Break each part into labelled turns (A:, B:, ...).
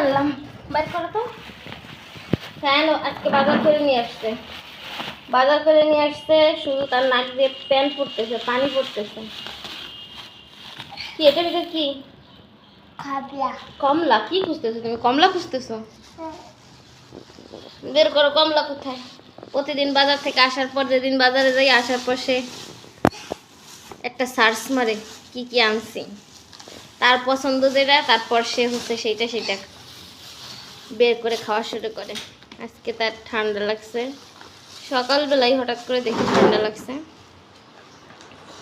A: আনলাম। বাইর করো তো। ফ্যান আজকে বাজার করে নিয়ে আসছে। বাজার করে নিয়ে আসছে শুধু তার নাক দিয়ে প্যান পড়তেছে পানি পড়তেছে। কি এটার ভিতরে কি? কমলা? কি খুঁজতেছো তুমি? কমলা খুঁজতেছো? বের করো কমলা কোথায়? প্রতিদিন বাজার থেকে আসার পর যেদিন বাজারে যাই আসার পর সে একটা সার্চ মারে কি কি আনছি। তার পছন্দ যেটা তারপর সে হচ্ছে সেইটা সেইটা। বের করে খাওয়া শুরু করে। আজকে তার ঠান্ডা লাগছে। সকালবেলায় হঠাৎ করে দেখি ঠান্ডা লাগছে।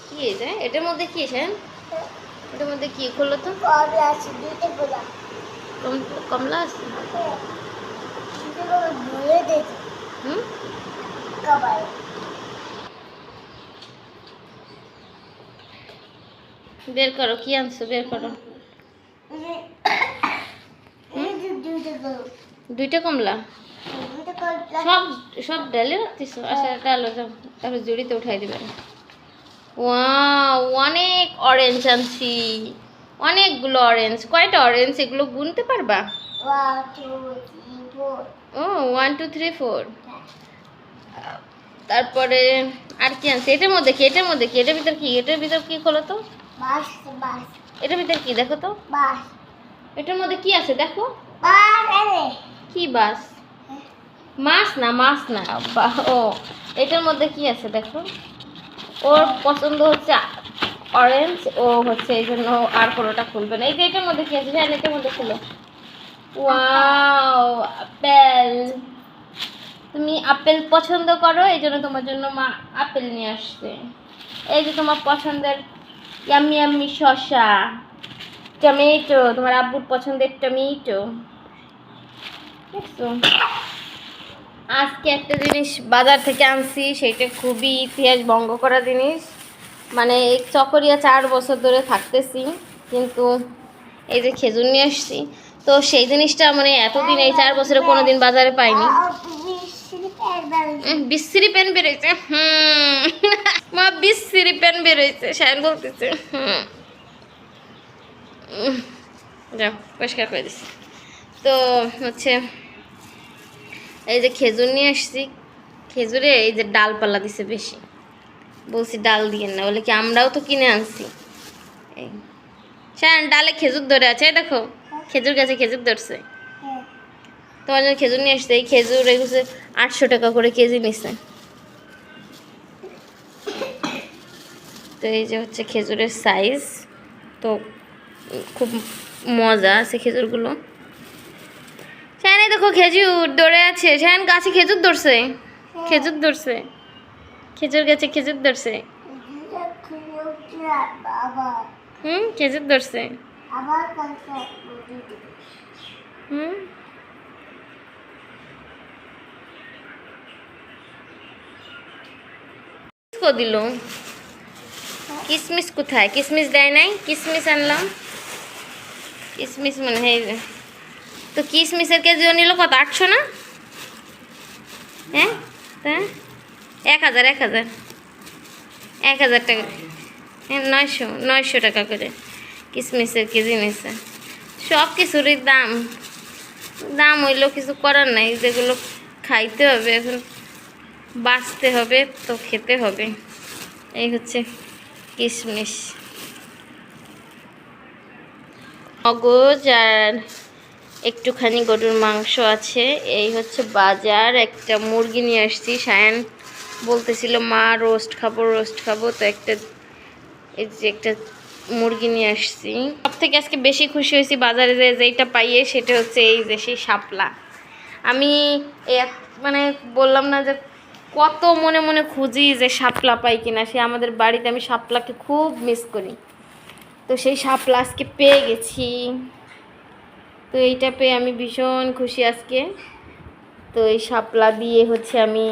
A: কি এটা? এটার মধ্যে কি আছে এটার মধ্যে কি খুললো তো?
B: কমলা আছে দুইটা
A: কমলা। হুম? বের করো কি আনছো? বের করো।
B: দুইটা
A: কমলা? সব সব ডালে রাখতেছো আচ্ছা ডালো যাও। তারপর জুড়িতে উঠাই দিবেন। ওয়াও অনেক অরেঞ্জ আনছি। অনেকগুলো অরেঞ্জ কয়টা অরেঞ্জ এগুলো গুনতে পারবা? ও ওয়ান টু থ্রি ফোর তারপরে আর কি আনছে? এটার মধ্যে কি? এটার মধ্যে কি? এটার ভিতর কি? এটার ভিতর কি খোলো তো? এটার ভিতর কি? দেখো তো। এটার মধ্যে কি আছে? দেখো। কি বাস? মাছ না মাছ না ও, এটার মধ্যে কি আছে দেখো? ওর পছন্দ হচ্ছে অরেঞ্জ ও হচ্ছে এই জন্য আর কোনোটা খুলবে না। এই যে এটার মধ্যে কি আছে? হ্যাঁ এটার মধ্যে খুলো। Wow, apple. তুমি আপেল পছন্দ করো, এই জন্য তোমার জন্য মা আপেল নিয়ে আসছে। এই যে তোমার পছন্দের ইয়াম্মি ইয়াম্মি শসা। টমেটো, তোমার আব্বুর পছন্দের টমেটো। আজকে একটা জিনিস বাজার থেকে আনছি, সেটা খুবই ইতিহাস ভঙ্গ করা জিনিস। মানে এই চকরিয়া চার বছর ধরে থাকতেছি, কিন্তু এই যে খেজুর নিয়ে আসছি। তো সেই জিনিসটা মানে এতদিন, এই চার বছরে কোনো দিন বাজারে পাইনি। বিশ্রী পেন বেরোইছে হুম। মা, বিশ্রী পেন বেরোইছে শায়ন বলতেছে। হুম। যাও পরিষ্কার করে দিচ্ছি তো হচ্ছে এই যে খেজুর নিয়ে আসছি খেজুরে এই যে ডালপালা দিছে বেশি। বলছি ডাল দিয়ে না বলে কি আমরাও তো কিনে আনছি। এই ডালে খেজুর ধরে আছে এই দেখো খেজুর গাছে খেজুর ধরছে। তোমার জন্য খেজুর নিয়ে আসছে এই খেজুর এগুলো আটশো টাকা করে কেজি নিছে। তো এই যে হচ্ছে খেজুরের সাইজ তো খুব মজা আছে খেজুরগুলো। এই দেখো খেজুর ধরে আছে। শ্যান, গাছে খেজুর ধরছে। খেজুর ধরছে। খেজুর গাছে খেজুর ধরছে। হুম, খেজুর ধরছে। হুম। দিল? কিসমিস কোথায়? কিসমিস দেয় নাই? কিসমিস আনলাম। কিসমিস মানে হয়। তো কিসমিসের কেজিও নিল কত? আটশো না? হ্যাঁ? তা? এক হাজার এক হাজার। এক হাজার টাকা হ্যাঁ নয়শো নয়শো টাকা করে কিশমিশের কেজি নিছে। সব কিছুরই দাম। দাম হইলেও কিছু করার নাই, যেগুলো খাইতে হবে, এখন বাঁচতে হবে, তো খেতে হবে। এই হচ্ছে কিশমিশ মগজ আর একটুখানি গরুর মাংস আছে। এই হচ্ছে বাজার। একটা মুরগি নিয়ে আসছি। সায়ান বলতেছিল, মা, রোস্ট খাব রোস্ট খাব। তো একটা, এই যে একটা মুরগি নিয়ে আসছি। সব থেকে আজকে বেশি খুশি হয়েছি বাজারে যে, যেইটা পাইয়ে, সেটা হচ্ছে এই যে, সেই শাপলা। আমি এক- মানে বললাম না যে, কত মনে মনে খুঁজি যে শাপলা পাই কিনা। সে আমাদের বাড়িতে আমি শাপলাকে খুব মিস করি। তো সেই শাপলা আজকে পেয়ে গেছি। তো এইটা পেয়ে আমি ভীষণ খুশি আজকে। তো এই শাপলা দিয়ে হচ্ছে আমি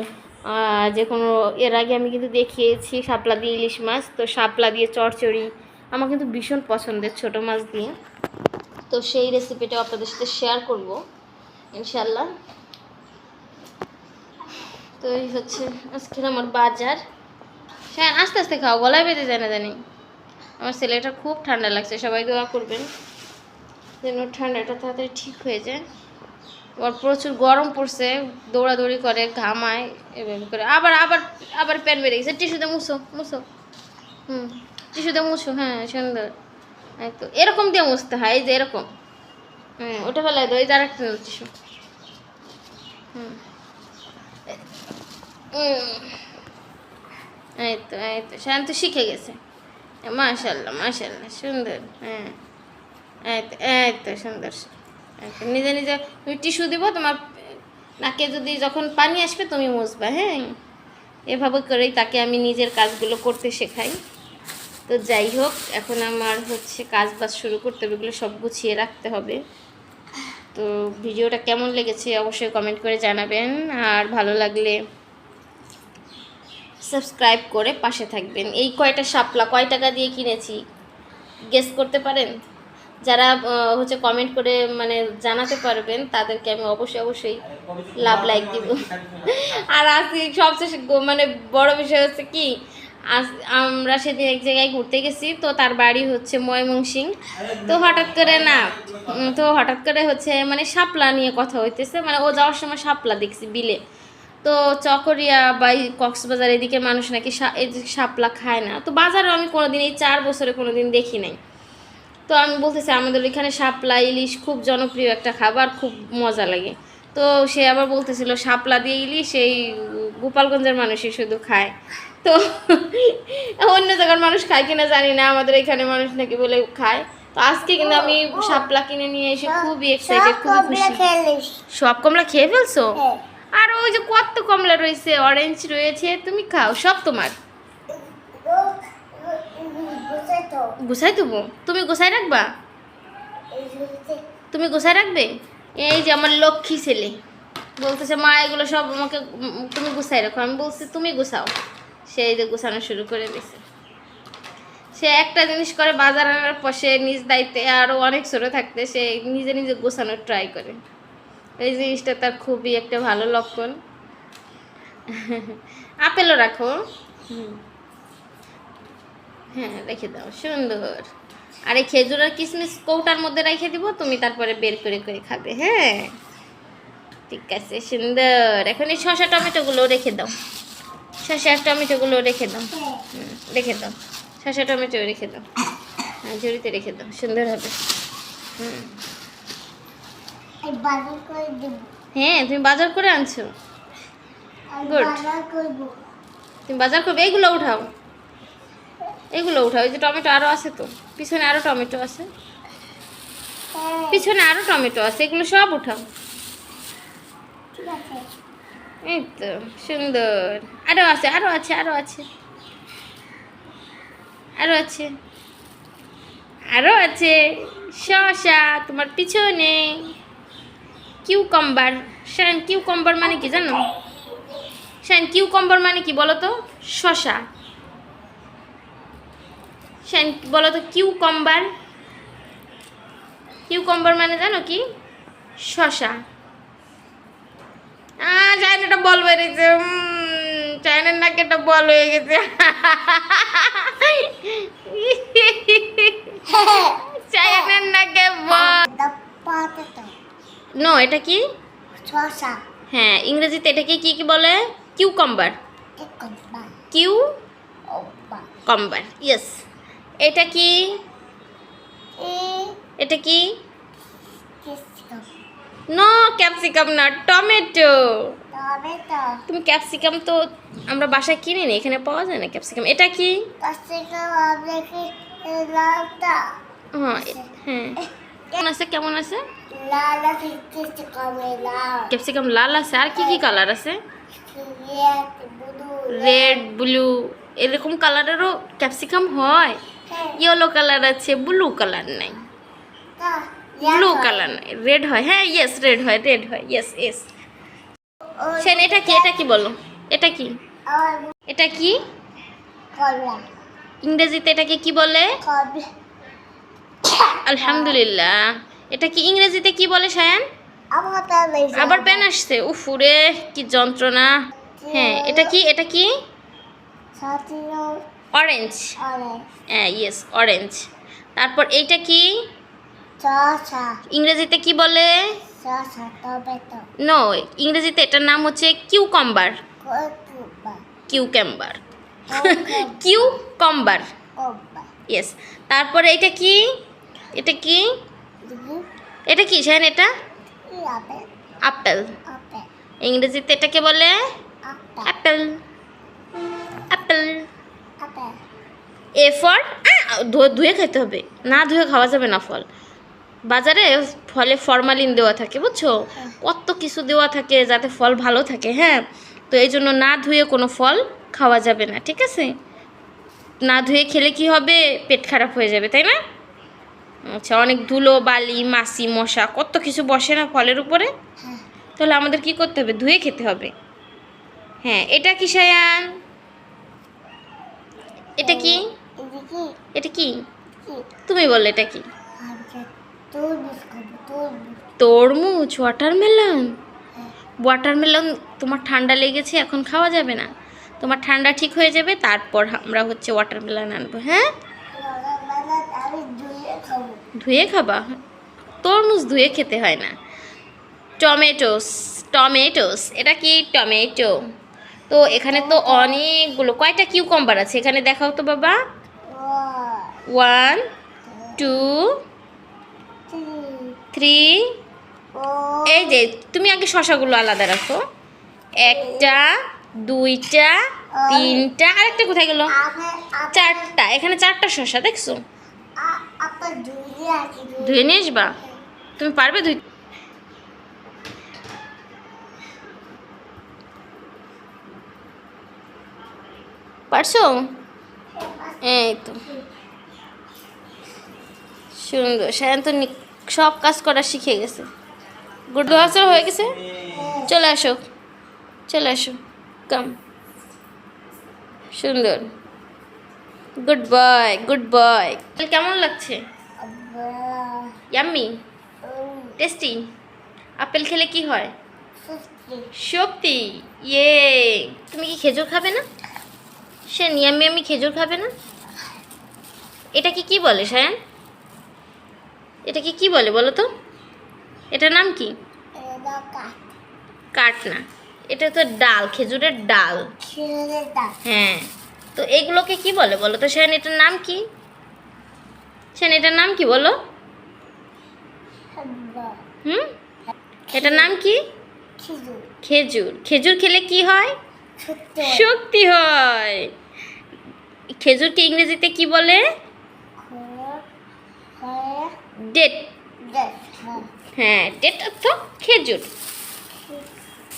A: যে কোনো, এর আগে আমি কিন্তু দেখিয়েছি শাপলা দিয়ে ইলিশ মাছ। তো শাপলা দিয়ে চড়চড়ি আমার কিন্তু ভীষণ পছন্দের ছোট মাছ দিয়ে। তো সেই রেসিপিটাও আপনাদের সাথে শেয়ার করব ইনশাল্লাহ তো এই হচ্ছে আজকের আমার বাজার। হ্যাঁ আস্তে আস্তে খাও, গলায় বেঁধে যায় না জানি। আমার ছেলেটা খুব ঠান্ডা লাগছে, সবাই দোয়া করবেন। যেন ঠান্ডাটা তাড়াতাড়ি ঠিক হয়ে যায়। আবার প্রচুর গরম পড়ছে, দৌড়াদৌড়ি করে, ঘামায়, এভাবে করে। আবার আবার আবার প্যান বেড়ে গেছে। টিস্যুতে মুছো মুছো। হুম, টিস্যুতে মুছো হ্যাঁ সুন্দর। তো, এরকম দিয়ে মুছতে হয়, এই যে এরকম। হ্যাঁ ওটা ফেলাই দাও, এই যে আরেকটা টিস্যু। হুম। এই তো এই তো, শান্ত শিখে গেছে। মাশাল্লাহ মাশাল্লাহ সুন্দর হ্যাঁ। এই তো এই তো সুন্দর নিজে নিজে তুমি টিস্যু দিব, তোমার নাকে যদি যখন পানি আসবে তুমি মুছবা হ্যাঁ। এভাবে করেই তাকে আমি নিজের কাজগুলো করতে শেখাই। তো যাই হোক, এখন আমার হচ্ছে কাজ বাজ শুরু করতে হবে, এগুলো সব গুছিয়ে রাখতে হবে। তো ভিডিওটা কেমন লেগেছে অবশ্যই কমেন্ট করে জানাবেন, আর ভালো লাগলে সাবস্ক্রাইব করে পাশে থাকবেন। এই কয়টা শাপলা কয় টাকা দিয়ে কিনেছি? গেস করতে পারেন? যারা হচ্ছে কমেন্ট করে মানে জানাতে পারবেন, তাদেরকে আমি অবশ্যই অবশ্যই লাভ লাইক দিব। আর আজকে সবচেয়ে মানে বড় বিষয় হচ্ছে কি, আজ আমরা সেদিন এক জায়গায় ঘুরতে গেছি, তো তার বাড়ি হচ্ছে ময়মনসিং। তো হঠাৎ করে না তো হঠাৎ করে হচ্ছে মানে শাপলা নিয়ে কথা হইতেছে মানে ও যাওয়ার সময় শাপলা দেখছি বিলে। তো চকরিয়া বা এই কক্সবাজার এদিকে মানুষ নাকি সা- এই যে শাপলা খায় না। তো বাজারে আমি কোনোদিন এই চার বছরে কোনোদিন দেখি নাই। তো আমি বলতেছি আমাদের এখানে শাপলা ইলিশ খুব জনপ্রিয় একটা খাবার খুব মজা লাগে। তো সে আবার বলতেছিল শাপলা দিয়ে ইলিশ এই গোপালগঞ্জের মানুষই শুধু খায়। তো অন্য জায়গার মানুষ খায় কিনা জানি না আমাদের এখানে মানুষ নাকি বলে খায়। তো আজকে কিন্তু আমি শাপলা কিনে নিয়ে এসে খুবই এক্সাইটেড খুবই খুশি। সব কমলা খেয়ে ফেলছো?
B: হ্যাঁ।
A: আর ওই যে কত কমলা রয়েছে অরেঞ্জ রয়েছে, তুমি খাও, সব তোমার। গুছাই দেবো তুমি গুছাই রাখবা? তুমি গুছাই রাখবে? এই যে আমার লক্ষ্মী ছেলে। বলতেছে, মা, এগুলো সব আমাকে তুমি গুছাই রাখো। আমি বলছি, তুমি গুছাও। সে এই যে গুছানো শুরু করে দিয়েছে সে একটা জিনিস করে বাজার আনার পর সে নিজ দায়িত্বে আরও অনেক ছোটো থাকতে সে নিজে নিজে গোছানোর ট্রাই করে। এই জিনিসটা তার খুবই একটা ভালো লক্ষণ। আপেলও রাখো। হ্যাঁ রেখে দাও, সুন্দর। আর এই খেজুর আর কিশমিশ কৌটার মধ্যে রেখে দিব, তুমি তারপরে বের করে করে খাবে হ্যাঁ? ঠিক আছে, সুন্দর। এখন এই শসা টমেটোগুলো রেখে দাও। আর টমেটোগুলো রেখে দাও। রেখে দাও। শসা টমেটো রেখে দাও। হ্যাঁ ঝুড়িতে রেখে দাও, সুন্দর হবে। হুম
B: এই বাজার করে দেব
A: হ্যাঁ তুমি বাজার করে আনছো।
B: করব।
A: তুমি বাজার করবে এইগুলো উঠাও। এগুলো উঠাও এই যে টমেটো আরও আছে তো। পিছনে আরও টমেটো আছে।
B: হ্যাঁ।
A: পিছনে আরও টমেটো আছে এগুলো সব উঠাও। এই তো সুন্দর। আরও আছে আরও আছে আরও আছে। আরও আছে। আরও আছে। শসা তোমার পিছনে। কিউকম্বার শান কিউকম্বার মানে কি জানো? শান কিউকম্বার মানে কি বলো তো শসা। শান বলো তো কিউকম্বার কিউকম্বার মানে জানো কি? আহ চায়নাটা বল বেরিয়েছে। চায়নার নাকি একটা বল হয়ে গেছে। চায়নার নাকে বল। নো এটা কি?
B: শসা
A: হ্যাঁ ইংরেজিতে এটাকে কি কি বলে? কিউকম্বার কিউ কম্বার ইয়েস এটা কি? এটা কি? নো ক্যাপসিকাম না টমেটো তুমি ক্যাপসিকাম তো আমরা বাসায় কিনি না এখানে পাওয়া যায় না ক্যাপসিকাম এটা কি? হ্যাঁ হ্যাঁ। কেমন আছে কেমন আছে?
B: লাল
A: ক্যাপসিকাম লাল আছে আর কি কি কালার আছে?
B: রেড ব্লু
A: এরকম কালারেরও ক্যাপসিকাম হয়। ইয়েলো কালার আছে ব্লু কালার নাই। ব্লু কালার নাই রেড হয়। হ্যাঁ ইয়েস রেড হয় রেড হয় ইয়েস ইয়েস সেন এটা কি এটা কি বলো? এটা কি? এটা কি? ইংরেজিতে এটাকে কি বলে? আলহামদুলিল্লাহ। এটা কি ইংরেজিতে কি বলে সায়ান? আবার পেন আসছে। উফুরে কি যন্ত্রণা। হ্যাঁ এটা কি এটা কি? অরেঞ্জ হ্যাঁ ইয়েস অরেঞ্জ তারপর এইটা কি? ইংরেজিতে কি বলে? নো ইংরেজিতে এটার নাম হচ্ছে কিউকম্বার
B: কচুবা
A: কিউক্যাম্বার কিউকম্বার
B: কম্বা
A: ইয়েস তারপরে এটা কি? এটা কি? এটা কি শাইন এটা?
B: আপেল
A: ইংরেজিতে এটাকে বলে
B: apple
A: apple apple
B: apple
A: A for ধুয়ে খেতে হবে। না ধুয়ে খাওয়া যাবে না ফল। বাজারে ফলে ফরমালিন দেওয়া থাকে বুঝছ? কত কিছু দেওয়া থাকে যাতে ফল ভালো থাকে হ্যাঁ? তো এই জন্য না ধুয়ে কোনো ফল খাওয়া যাবে না ঠিক আছে? না ধুয়ে খেলে কি হবে? পেট খারাপ হয়ে যাবে তাই না? আচ্ছা অনেক ধুলো বালি মাছি মশা কত কিছু বসে না ফলের উপরে?
B: হ্যাঁ।
A: তাহলে আমাদের কি করতে হবে? ধুয়ে খেতে হবে। হ্যাঁ এটা কি সায়ান? এটা কি? এটা কি? তুমি বললে এটা কি?
B: আচ্ছা তরমুজ
A: ওয়াটারমেলন ওয়াটারমেলন তোমার ঠান্ডা লেগেছে এখন খাওয়া যাবে না। তোমার ঠান্ডা ঠিক হয়ে যাবে তারপর আমরা হচ্ছে ওয়াটারমেলন আনব হ্যাঁ?
B: ধুয়ে খাবা?
A: তরমুজ ধুয়ে খেতে হয় না। টমেটোস টমেটোস এটা কি টমেটো? তো এখানে তো অনেকগুলো কয়টা কিউকম্বার আছে? এখানে দেখাও তো বাবা। ওয়ান টু থ্রি এই যে তুমি আগে শশাগুলো আলাদা রাখো। একটা দুইটা তিনটা আরেকটা কোথায় গেল? চারটা এখানে চারটা শশা দেখছ?
B: ধুয়ে
A: নিয়ে আসবা তুমি পারবে ধুই পারছ? এই তো। সুন্দর সায়ন তো সব কাজ করা শিখে গেছে। গুড হাসর হয়ে গেছে? চলে আসো। চলে আসো। কাম সুন্দর। গুড বয় গুড বয় কেমন লাগছে? ইয়াম্মি টেস্টি আপেল খেলে কি হয়? শক্তি ইয়ে তুমি কি খেজুর খাবে না? সে নিয়ামি আমি খেজুর খাবে না? এটাকে কি বলে সায়ান? এটাকে কি বলে বলো তো? এটার নাম কি? কাঠ না। এটা তো ডাল খেজুরের ডাল। হ্যাঁ। তো এগুলোকে কি বলে বলো তো সেন এটার নাম কি? সেন এটার নাম কি বলো? হুম? এটার নাম কি? খেজুর। খেজুর। খেলে কি হয়? শক্তি হয়। খেজুরকে ইংরেজিতে কি বলে? ডেট হ্যাঁ। ডেট অর্থ খেজুর।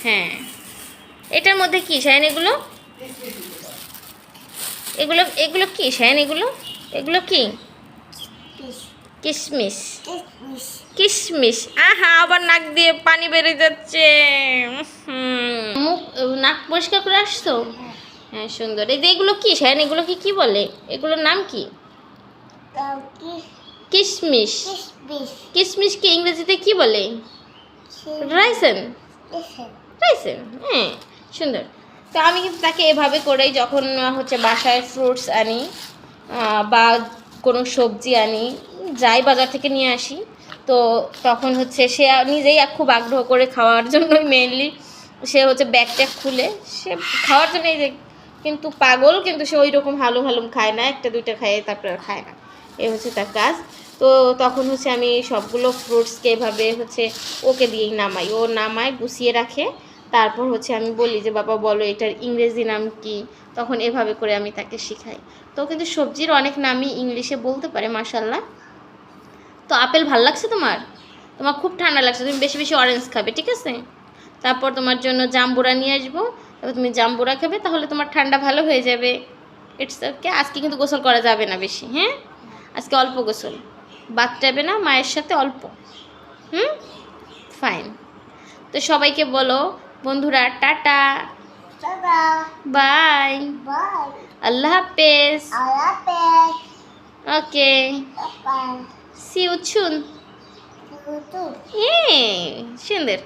A: হ্যাঁ। এটার মধ্যে কি শাইন এগুলো? এগুলো এগুলো কি শাইন এগুলো? এগুলো কি? কিশমিশ কিশমিশ আহা আবার নাক দিয়ে পানি বেরিয়ে যাচ্ছে। মুখ নাক পরিষ্কার করে আসছো? হ্যাঁ। সুন্দর। এই যে এগুলো কি শাইন এগুলো কি কি বলে? এগুলোর নাম কি? কিশমিশ কিশমিশকে ইংরেজিতে কি বলে? রাইসেন। রাইসেন। হ্যাঁ সুন্দর। তো আমি কিন্তু তাকে এভাবে করেই যখন হচ্ছে বাসায় ফ্রুটস আনি বা কোনো সবজি আনি যাই বাজার থেকে নিয়ে আসি। তো তখন হচ্ছে সে নিজেই খুব আগ্রহ করে খাওয়ার জন্যই মেনলি সে হচ্ছে ব্যাগ ট্যাগ খুলে, সে খাওয়ার জন্য এই যে কিন্তু পাগল কিন্তু সে ওই রকম হালুম হালুম খায় না, একটা দুইটা খায় তারপরে খায় না। এ হচ্ছে তার কাজ। তো তখন হচ্ছে আমি সবগুলো ফ্রুটসকে এভাবে হচ্ছে ওকে দিয়েই নামাই। ও নামায়, গুছিয়ে রাখে। তারপর হচ্ছে আমি বলি যে, বাবা, বলো এটার ইংরেজি নাম কি? তখন এভাবে করে আমি তাকে শিখাই। তো কিন্তু সবজির অনেক নামই ইংলিশে বলতে পারে মাসাল্লাহ তো আপেল ভালো লাগছে তোমার? তোমার খুব ঠান্ডা লাগছে তুমি বেশি বেশি অরেঞ্জ খাবে ঠিক আছে? তারপর তোমার জন্য জাম্বুরা নিয়ে আসব তারপর তুমি জাম্বুরা খাবে তাহলে তোমার ঠান্ডা ভালো হয়ে যাবে। ইটস ওকে আজকে কিন্তু গোসল করা যাবে না বেশি হ্যাঁ? আজকে অল্প গোসল বাদ যাবে না মায়ের সাথে অল্প হুম? ফাইন তো সবাইকে বলো বন্ধুরা টাটা। বাই আল্লাহ হাফেজ। ওকে সি ইউ সুন সুন্দর